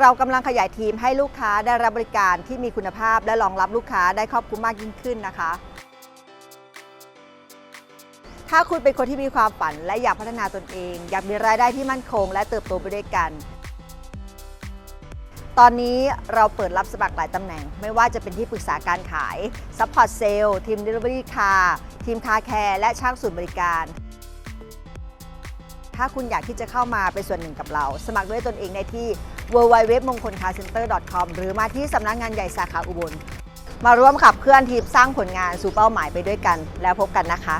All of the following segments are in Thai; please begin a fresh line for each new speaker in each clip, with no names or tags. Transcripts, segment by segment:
เรากำลังขยายทีมให้ลูกค้าได้รับบริการที่มีคุณภาพ และรองรับลูกค้าได้ครอบคลุมมากยิ่งขึ้นนะคะ ถ้าคุณเป็นคนที่มีความฝัน และอยากพัฒนาตนเอง อยากมีรายได้ที่มั่นคง และเติบโตไปด้วยกัน ตอนนี้เราเปิดรับสมัครหลายตำแหน่ง ไม่ว่าจะเป็นที่ปรึกษาการขาย Support Sale ทีม Delivery Car ทีม Car Care และช่างศูนย์บริการถ้าคุณอยากที่จะเข้ามาเป็นส่วนหนึ่งกับเรา สมัครด้วยตนเองได้ที่ www มงคล car center com หรือมาที่สำนักงานใหญ่สาขาอุบล มาร่วมขับเคลื่อนทีมสร้างผลงานสู่เป้าหมายไปด้วยกัน แล้วพบกันนะคะ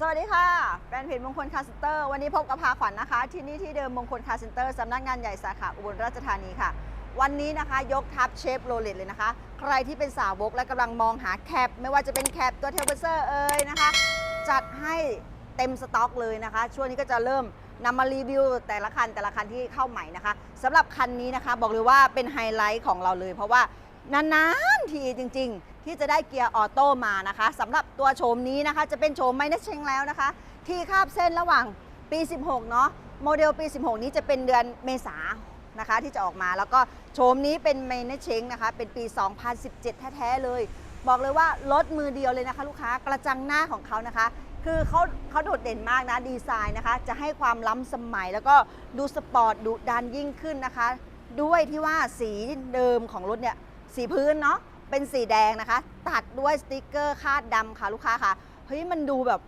สวัสดีค่ะแฟนเพจมงคลคาร์เซนเตอร์ วันนี้พบกับพาขวัญนะคะ ที่นี่ที่เดิมมงคลคาร์เซนเตอร์สำนักงานใหญ่สาขาอุบลราชธานีค่ะ วันนี้นะคะยกทัพเชฟโรเลตเลยนะคะ ใครที่เป็นสาวกและกำลังมองหาแคป ไม่ว่าจะเป็นแคปตัวเทลเบอร์เซอร์เอ่ยนะคะ จัดให้เต็มสต็อกเลยนะคะ ช่วงนี้ก็จะเริ่มนำมารีวิวแต่ละคันแต่ละคันที่เข้าใหม่นะคะสำหรับคันนี้นะคะ บอกเลยว่าเป็นไฮไลท์ของเราเลย เพราะว่านานๆทีจริง ๆ ที่จะได้เกียร์ออโต้มานะคะสำหรับตัวโฉมนี้นะคะ จะเป็นโฉมไมเนสเชงแล้วนะคะ ที่คาบเส้นระหว่างปี 16 เนาะโมเดลปี 16 นี้จะเป็นเดือนเมษานะคะที่จะออกมาแล้วก็โฉมนี้เป็นไมเนสเชงนะคะ เป็นปี 2017 แท้ ๆ เลย บอกเลยว่ารถมือเดียวเลยนะคะ ลูกค้ากระจังหน้าของเขานะคะ คือเขาเขาโดดเด่นมากนะดีไซน์นะคะ จะให้ความล้ำสมัยแล้วก็ดูสปอร์ตดุดันยิ่งขึ้นนะคะ ด้วยที่ว่าสีเดิมของรถเนี่ยสีพื้นเนาะเป็นสีแดงนะคะ ตัดด้วยสติกเกอร์คาดดำค่ะลูกค้าค่ะเฮ้ยมันดูแบบ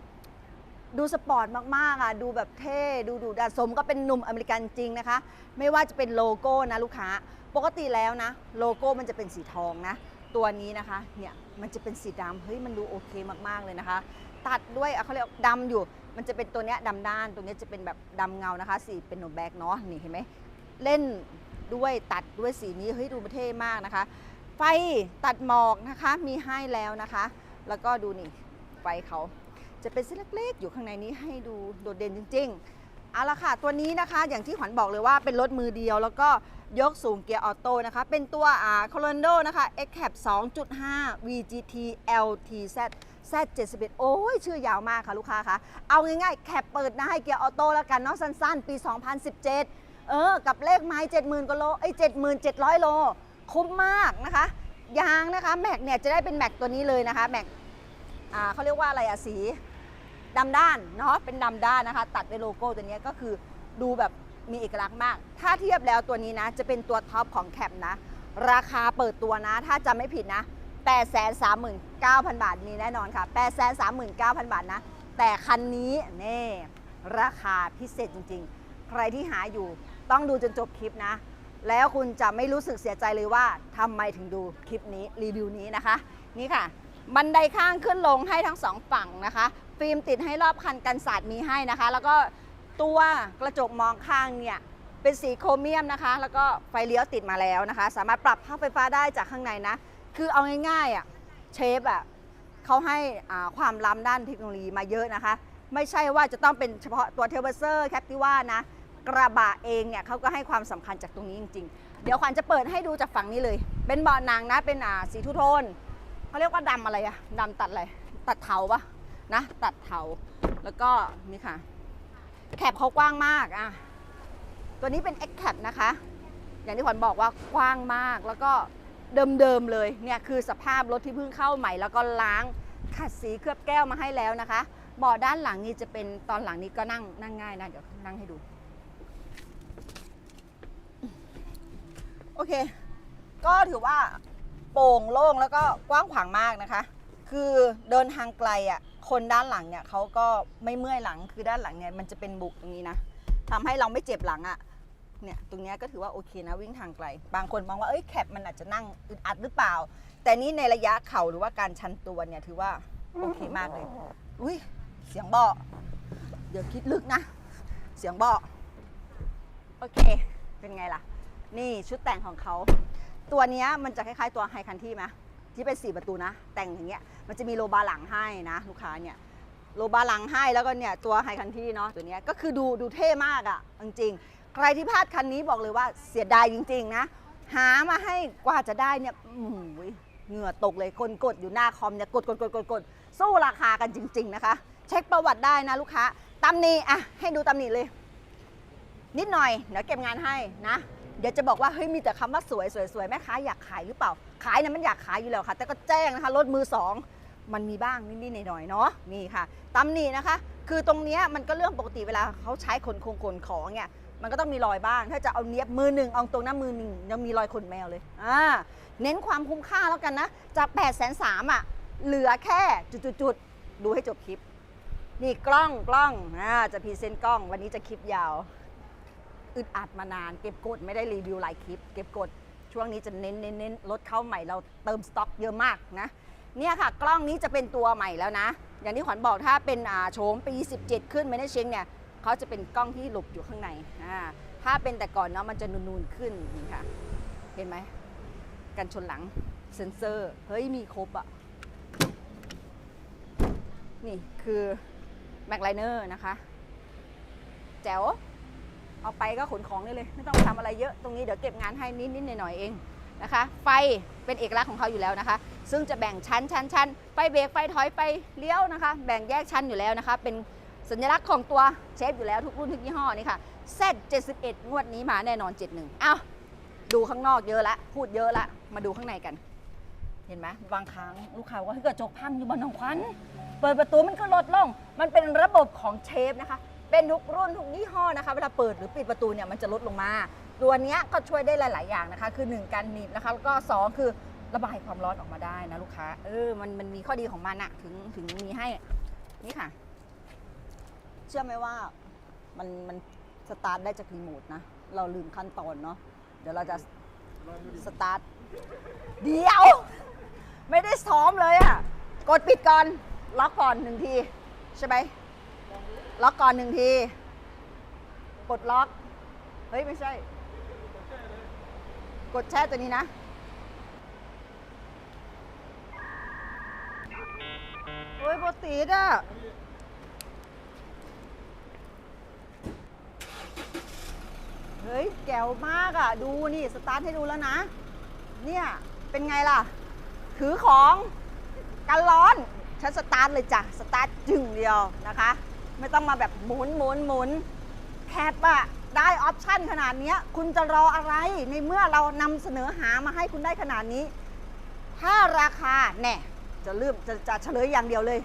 ดูสปอร์ตมากๆอะดูแบบเท่ดูดูดันสมก็เป็นหนุ่มอเมริกันจริงนะคะ ไม่ว่าจะเป็นโลโก้นะลูกค้า ปกติแล้วนะ โลโก้มันจะเป็นสีทองนะ ตัวนี้นะคะ เนี่ย มันจะเป็นสีดำเฮ้ย มันดูโอเคมากๆเลยนะคะ ตัดด้วยเขาเรียกดำอยู่ มันจะเป็นตัวเนี้ยดำด้าน ตัวเนี้ยจะเป็นแบบดำเงานะคะ สีเป็นโนแบกเนาะ นี่เห็นไหม เล่นด้วยตัดด้วยสีนี้ เฮ้ย ดูเท่มากนะคะ ไฟตัดหมอกนะคะ มีให้แล้วนะคะ แล้วก็ดูนี่ ไฟเขาจะเป็นเส้นเล็กๆ อยู่ข้างในนี้ให้ดูโดดเด่นจริง ๆ เอาละค่ะ ตัวนี้นะคะ อย่างที่ขวัญบอกเลยว่าเป็นรถมือเดียว แล้วก็ ยกสูงเกียร์ออโต้นะคะ เป็นตัวอ่า c o l o n d o นะคะ X Cap 2.5 VGT LTZ Z71 โอ้ย ชื่อยาวมากค่ะลูกค้าคะเอาง่ายๆ แคปเปิดหน้าให้เกียร์ออโต้แล้วกันเนาะสั้นๆ ปี 2017 เออ กับเลขไม้ 70,000กว่าโลไอ้77,000 โล คุ้มมากนะคะ ยางนะคะ แม็กเนี่ย จะได้เป็นแม็กตัวนี้เลยนะคะ แม็กอ่าเขาเรียกว่าอะไรอะสีดำด้านเนาะเป็นดำด้านนะคะ ตัดด้วยโลโก้ตัวนี้ก็คือดูแบบ มีเอกลักษณ์มาก ถ้าเทียบแล้วตัวนี้นะ จะเป็นตัวท็อปของแคปนะ ราคาเปิดตัวนะ ถ้าจำไม่ผิดนะ 839,000 บาทมีแน่นอนค่ะ 839,000 บาทนะ แต่คันนี้เน่ราคาพิเศษจริงๆ ใครที่หาอยู่ต้องดูจนจบคลิปนะ แล้วคุณจะไม่รู้สึกเสียใจเลยว่าทำไมถึงดูคลิปนี้รีวิวนี้นะคะ นี่ค่ะ บันไดข้างขึ้นลงให้ทั้งสองฝั่งนะคะ ฟิล์มติดให้รอบคันกันสาดมีให้นะคะ แล้วก็ ตัวกระจกมองข้างเนี่ยเป็นสีโครเมียมนะคะ แล้วก็ไฟเลี้ยวติดมาแล้วนะคะ สามารถปรับภาพไฟฟ้าได้จากข้างในนะ คือเอาง่ายๆอะเชฟอะเขาให้ความล้ำด้านเทคโนโลยีมาเยอะนะคะ ไม่ใช่ว่าจะต้องเป็นเฉพาะตัวเทลเบอร์เซอร์แคปติว่านะ กระบะเองเนี่ยเขาก็ให้ความสำคัญจากตรงนี้จริง ๆ เดี๋ยวขวัญจะเปิดให้ดูจากฝั่งนี้เลย เป็นเบาะหนังนะ เป็นอ่าสีทูโทนเขาเรียกว่าดำอะไรอะดำตัดอะไร ตัดเถาปะนะ ตัดเถา แล้วก็นี่ค่ะ แคปเขากว้างมากอะตัวนี้เป็น X Cap นะคะ อย่างที่ขวัญบอกว่ากว้างมากแล้วก็เดิมๆเลยเนี่ยคือสภาพรถที่เพิ่งเข้าใหม่ แล้วก็ล้างขัดสีเคลือบแก้วมาให้แล้วนะคะเบาะด้านหลังนี่จะเป็นตอนหลังนี้ก็นั่งนั่งง่ายนะเดี๋ยวนั่งให้ดู โอเค ก็ถือว่าโปร่งโล่งแล้วก็กว้างขวางมากนะคะ คือเดินทางไกลอะคนด้านหลังเนี่ยเขาก็ไม่เมื่อยหลังคือด้านหลังเนี่ยมันจะเป็นบุกตรงนี้นะทำให้เราไม่เจ็บหลังอะเนี่ยตรงนี้ก็ถือว่าโอเคนะวิ่งทางไกล บางคนมองว่าเอ้ยแคปมันอาจจะนั่งอึดอัดหรือเปล่า แต่นี่ในระยะเข่าหรือว่าการชันตัวเนี่ยถือว่าโอเคมากเลยอุ้ยเสียงเบาเดี๋ยวคิดลึกนะ เสียงเบาโอเค เป็นไงล่ะ นี่ชุดแต่งของเขา ตัวนี้มันจะคล้ายๆตัวไฮคันที่ไหม ที่เป็นสี่ประตูนะ แต่งอย่างเงี้ยมันจะมีโลบาร์หลังให้นะ ลูกค้าเนี่ยโลบาร์หลังให้แล้วก็เนี่ยตัวไฮคันที่เนาะตัวเนี้ยก็คือดูดูเท่มากอะ่ะจริงๆ ใครที่พลาดคันนี้บอกเลยว่าเสียดายจริงๆนะ หามาให้กว่าจะได้เนี่ยอืมเหงื่อตกเลยกดกดอยู่หน้าคอมเนี่ยกดกดกดกดกดสู้ราคากันจริง ๆนะคะ เช็คประวัติได้นะลูกค้าตำหนิอะให้ดูตำหนิเลย นิดหน่อยเดี๋ยวเก็บงานให้นะ เดี๋ยวจะบอกว่าเฮ้ยมีแต่คำว่าสวยสวยสวยแม่ค้าอยากขายหรือเปล่า ขายเนี่ยมันอยากขายอยู่แล้วค่ะ แต่ก็แจ้งนะคะรถมือสองมันมีบ้างนิดๆหน่อยๆเนาะนี่ค่ะตำหนินะคะ คือตรงเนี้ยมันก็เรื่องปกติเวลาเขาใช้ขนคงขนของเนี่ยมันก็ต้องมีรอยบ้าง ถ้าจะเอาเนี้ยบมือหนึ่งเอาตรงหน้ามือหนึ่งยังมีรอยขนแมวเลยอ่าเน้นความคุ้มค่าแล้วกันนะ จาก8ปดแสนสามอะเหลือแค่จุดๆๆดูให้จบคลิป นี่กล้องกล้องอ่าจะพรีเซนต์กล้อง วันนี้จะคลิปยาว อึดอัดมานาน เก็บกดไม่ได้รีวิวหลายคลิป เก็บกดช่วงนี้จะเน้นเน้นเน้นรถเข้าใหม่เราเติมสต็อกเยอะมากนะเนี่ยค่ะ กล้องนี้จะเป็นตัวใหม่แล้วนะ อย่างที่ขวัญบอกถ้าเป็นโฉมปี 17 ขึ้นไม่ได้เชงเนี่ยเขาจะเป็นกล้องที่หลบอยู่ข้างในอ่าถ้าเป็นแต่ก่อนเนาะมันจะนูนๆขึ้นนี่ค่ะ เห็นไหมกันชนหลังเซ็นเซอร์เฮ้ยมีครบอะนี่คือแม็กไลเนอร์นะคะแจ๋ว เอาไปก็ขนของได้เลย ไม่ต้องทำอะไรเยอะตรงนี้เดี๋ยวเก็บงานให้นิดๆหน่อยๆเองนะคะ ไฟเป็นเอกลักษณ์ของเขาอยู่แล้วนะคะ ซึ่งจะแบ่งชั้นชั้นชั้นไฟเบรกไฟถอยไฟเลี้ยวนะคะ แบ่งแยกชั้นอยู่แล้วนะคะ เป็นสัญลักษณ์ของตัวเชฟอยู่แล้วทุกรุ่นทุกยี่ห้อนี่ค่ะ Z71 งวดนี้มาแน่นอน 71อ้าวดูข้างนอกเยอะละพูดเยอะละมาดูข้างในกัน เห็นไหมบางครั้งลูกค้าว่าเฮ้ยกระจกพังอยู่บนหนองควันเปิดประตูมันก็ลดลง มันเป็นระบบของเชฟนะคะ เป็นทุกรุ่นทุกยี่ห้อนะคะเวลาเปิดหรือปิดประตูเนี่ยมันจะลดลงมา ตัวนี้ก็ช่วยได้หลาย ๆ อย่างนะคะ คือ 1 การหนีบนะคะแล้วก็ 2 คือระบายความร้อนออกมาได้นะลูกค้าเออมันมันมีข้อดีของมันอะถึงถึงมีให้นี่ค่ะ เชื่อไหมว่ามันมันสตาร์ทได้จากรีโมทนะ เราลืมขั้นตอนเนาะเดี๋ยวเราจะสตาร์ทเดียว ไม่ได้ซ้อมเลยอะกดปิดก่อน ล็อกก่อนหนึ่งที ใช่ไหม ล็อกก่อนหนึ่งที กดล็อก เฮ้ย ไม่ใช่ กดแช่ตัวนี้นะเฮ้ยโปรตีดอะเฮ้ย แก๋วมากอะ ดูนี่ สตาร์ทให้ดูแล้วนะ เนี่ย เป็นไงล่ะ ถือของ กันร้อน ฉันสตาร์ทเลยจ้ะ สตาร์ทจึงเดียวนะคะ ไม่ต้องมาแบบหมุนหมุนหมุนแคปอะได้ออปชั่นขนาดนี้คุณจะรออะไรในเมื่อเรานำเสนอหามาให้คุณได้ขนาดนี้ ถ้าราคาแน่จะเริ่มจะจะเฉลยอย่างเดียวเลย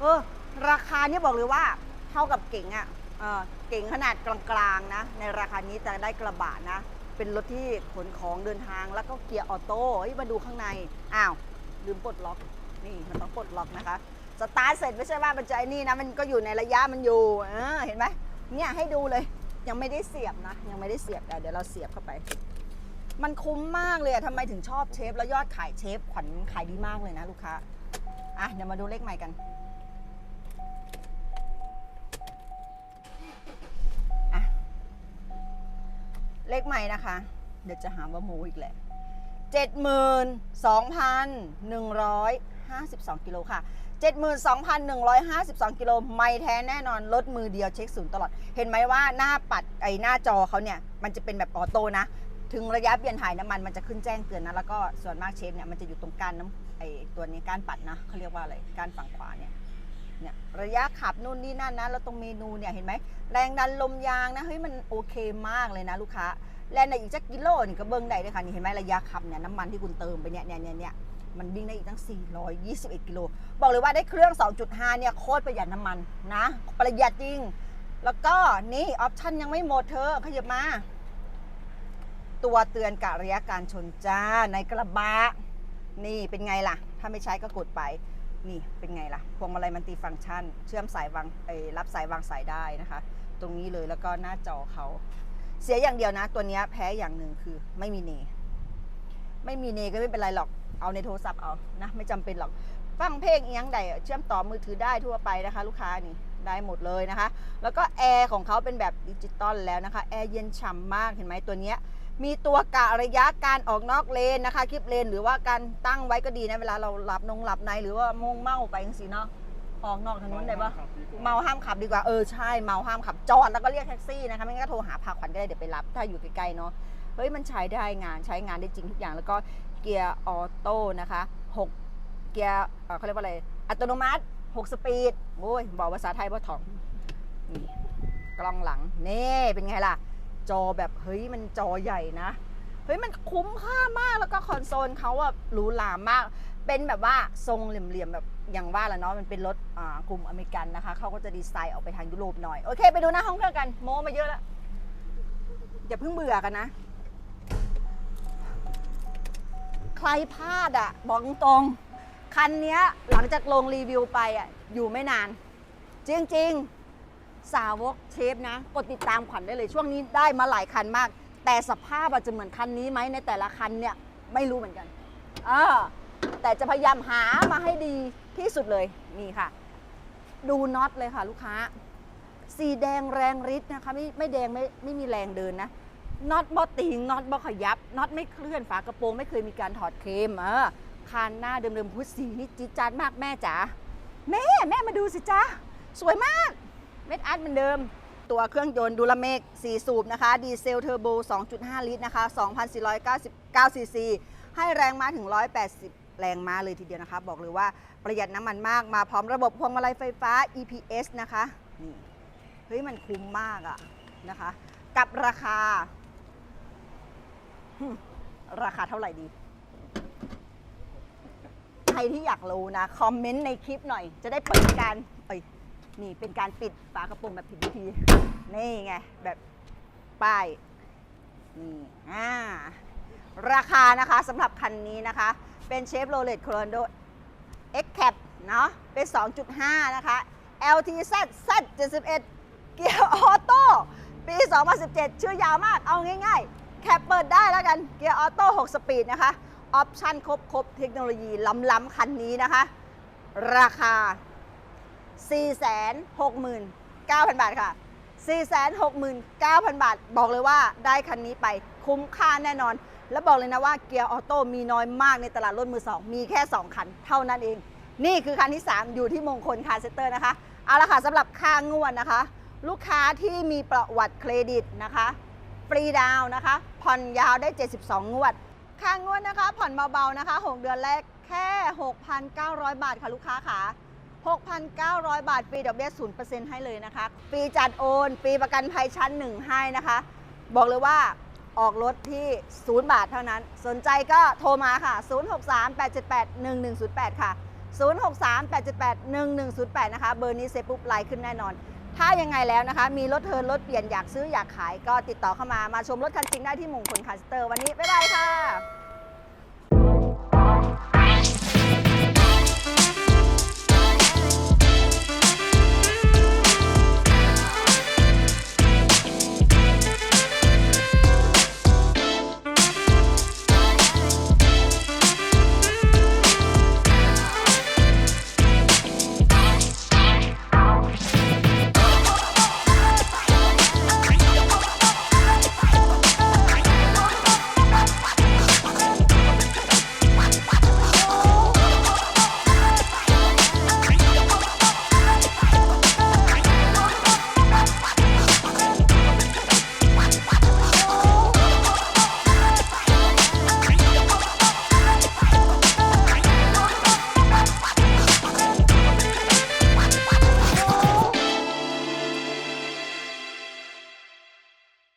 เออ ราคาเนี่ยบอกเลยว่าเท่ากับเก่งอะ่ะเออเก่งขนาดกลางๆนะ ในราคานี้จะได้กระบะนะ เป็นรถที่ขนของเดินทางแล้วก็เกียร์ออโต้มาดูข้างใน อ้าว ลืมปลดล็อก นี่มันต้องปลดล็อกนะคะ สตาร์ทเสร็จไม่ใช่ว่ามันจะไอ้นี่นะมันก็อยู่ในระยะมันอยู่เออเห็นไหมเนี่ยให้ดูเลยยังไม่ได้เสียบนะ ยังไม่ได้เสียบแต่เดี๋ยวเราเสียบเข้าไป มันคุ้มมากเลยทำไมถึงชอบเชฟ แล้วยอดขายเชฟขวัญขายดีมากเลยนะลูกค้าอะเดี๋ยวมาดูเลขใหม่กันอะเลขใหม่นะคะ เดี๋ยวจะหาว่าโมอีกแหละ 72,152 กิโลค่ะ 72,152 กิโลไม่แท้แน่นอนรถมือเดียวเช็คศูนย์ตลอด เห็นไหมว่าหน้าปัดไอหน้าจอเขาเนี่ย มันจะเป็นแบบออโต้นะ ถึงระยะเปลี่ยนถ่ายน้ำมันมันจะขึ้นแจ้งเตือนนะ แล้วก็ส่วนมากเชฟเนี่ยมันจะอยู่ตรงก้านน้ำไอตัวนี้ก้านปัดนะเขาเรียกว่าอะไรก้านฝั่งขวาเนี่ยเนี่ยระยะขับนู่นนี่นั่นนะแล้วตรงเมนูเนี่ยเห็นไหมแรงดันลมยางนะเฮ้ยมันโอเคมากเลยนะลูกค้า แล่นอีกจักกิโลนี่ก็เบิ้งได้เลยค่ะนี่เห็นไหมระยะขับเนี่ยน้ำมันที่คุณเติมไปเนี่ยเนี่ยเนี่ยเนี่ยมันวิ่งได้อีกตั้ง 421 กิโล บอกเลยว่าได้เครื่อง 2.5 เนี่ยโคตรประหยัดน้ำมันนะ ประหยัดจริง แล้วก็นี่ออปชั่นยังไม่หมดเธอขยับมา ตัวเตือนกะระยะการชนจ้าในกระบะ นี่เป็นไงล่ะ ถ้าไม่ใช้ก็กดไป นี่เป็นไงล่ะ พวงมาลัยมันติฟังก์ชัน เชื่อมสายวางเอ้ยรับสายวางสายได้นะคะ ตรงนี้เลยแล้วก็หน้าจอเขา เสียอย่างเดียวนะ ตัวนี้แพ้อย่างหนึ่งคือ ไม่มีเน ไม่มีเนก็ไม่เป็นไรหรอกเอาในโทรศัพท์เอานะไม่จำเป็นหรอกฟังเพลงเอียงใดเชื่อมต่อมือถือได้ทั่วไปนะคะ ลูกค้านี่ได้หมดเลยนะคะ แล้วก็แอร์ของเขาเป็นแบบดิจิตอลแล้วนะคะแอร์เย็นฉ่ำมากเห็นไหมตัวเนี้ยมีตัวกะระยะการออกนอกเลนนะคะ คลิปเลน หรือว่าการตั้งไว้ก็ดีนะเวลาเราหลับนงหลับในหรือว่ามงเมาไปจังสิเนาะ ออกนอกถนนได้ปะเมาห้ามขับดีกว่า เออใช่ เมาห้ามขับ จอดแล้วก็เรียกแท็กซี่นะคะ ไม่งั้นก็โทรหาพาขวัญก็ได้เดี๋ยวไปรับ ถ้าอยู่ใกล้ๆเนาะ เฮ้ย มันใช้ได้งาน ใช้งานได้จริงทุกอย่าง แล้วก็เกียร์ออโต้นะคะ6เกียร์เอ่อเขาเรียกว่าอะไร อัตโนมัติ 6 สปีด โอ้ย บอกภาษาไทยว่าถ่อง นี่กล้องหลัง นี่ เป็นไงล่ะ จอแบบ เฮ้ย มันจอใหญ่นะ เฮ้ย มันคุ้มค่ามาก แล้วก็คอนโซลเขาอะหรูหรามาก เป็นแบบว่าทรงเหลี่ยมๆแบบ อย่างว่าละเนาะมันเป็นรถอ่ากลุ่มอเมริกันนะคะเขาก็จะดีไซน์ออกไปทางยุโรปหน่อย โอเค ไปดูหน้าห้องเครื่องกันโม้มาเยอะแล้วอย่าเพิ่งเบื่อกันนะ ใครพลาดอะบอกตรงคันนี้หลังจากลงรีวิวไปอะอยู่ไม่นาน จริง ๆ สาวกเชฟนะ กดติดตามขวัญได้เลยช่วงนี้ได้มาหลายคันมาก แต่สภาพอาจจะเหมือนคันนี้ไหมในแต่ละคันเนี่ยไม่รู้เหมือนกันเออ แต่จะพยายามหามาให้ดีที่สุดเลยนี่ค่ะ ดูน็อตเลยค่ะลูกค้า สีแดงแรงฤทธิ์นะคะไม่ไม่แดงไม่ไม่มีแรงเดินนะน็อตบอติงน็อตบอขยับน็อตไม่เคลื่อนฝากระโปรงไม่เคยมีการถอดเคมเออคานหน้าเดิมๆพุทธสีนี่จี๊ดจ๊าดมากแม่จ๋าแม่แม่มาดูสิจ๊ะสวยมากเม็ดอัดเหมือนเดิม ตัวเครื่องยนต์ดูลาเมก4 สูบนะคะ ดีเซลเทอร์โบ 2.5 ลิตรนะคะ 2,499ซีซี ให้แรงม้าถึง 180 แรงม้าเลยทีเดียวนะคะ บอกเลยว่าประหยัดน้ำมันมากมาพร้อมระบบพวงมาลัยไฟฟ้า EPS นะคะนี่เฮ้ยมันคุ้มมากอะนะคะ กับราคา ราคาเท่าไหร่ดี ใครที่อยากรู้นะ คอมเมนต์ในคลิปหน่อย จะได้เปิดการเอ้ยนี่เป็นการปิดฝากระโปรงแบบผิดวิธี นี่ไง แบบป้ายนี่อ่าราคานะคะสำหรับคันนี้นะคะ เป็นเชฟโรเลตโคลอนโด X Cap เนาะเป็น 2.5 นะคะ LTZ Z 71 เกียร์ออโต้ปี 2017 ชื่อยาวมาก เอาง่ายๆ แคปเปิดได้แล้วกัน เกียร์ออโต้ 6 สปีดนะคะ ออปชั่นครบครบๆเทคโนโลยีล้ำๆคันนี้นะคะ ราคา 469,000 บาทค่ะ 469,000 บาท บอกเลยว่าได้คันนี้ไปคุ้มค่าแน่นอน แล้วบอกเลยนะว่าเกียร์ออโต้มีน้อยมากในตลาดรถมือ 2 มีแค่ 2 คันเท่านั้นเอง นี่คือคันที่ 3 อยู่ที่มงคลคาร์เซ็นเตอร์นะคะ เอาละค่ะสำหรับค่างวดนะคะ ลูกค้าที่มีประวัติเครดิตนะคะฟรีดาวน์นะคะ ผ่อนยาวได้ 72 งวด ค่างวดนะคะ ผ่อนเบาๆนะคะ 6 เดือนแรกแค่ 6,900 บาทค่ะลูกค้าค่ะ6,900 บาทฟรีดอกเบี้ย0%ให้เลยนะคะฟรีจัดโอนฟรีประกันภัยชั้น 1 ให้นะคะ บอกเลยว่า ออกรถที่ 0 บาทเท่านั้น สนใจก็โทรมาค่ะ 063-878-1108 ค่ะ 063-878-1108 นะคะ เบอร์นี้เซฟปุ๊บไลน์ขึ้นแน่นอน ถ้ายังไงแล้วนะคะ มีรถเทินรถเปลี่ยนอยากซื้ออยากขายก็ติดต่อเข้ามา มาชมรถคันจริงได้ที่มงคลคาสเตอร์ วันนี้ บ๊ายบายค่ะ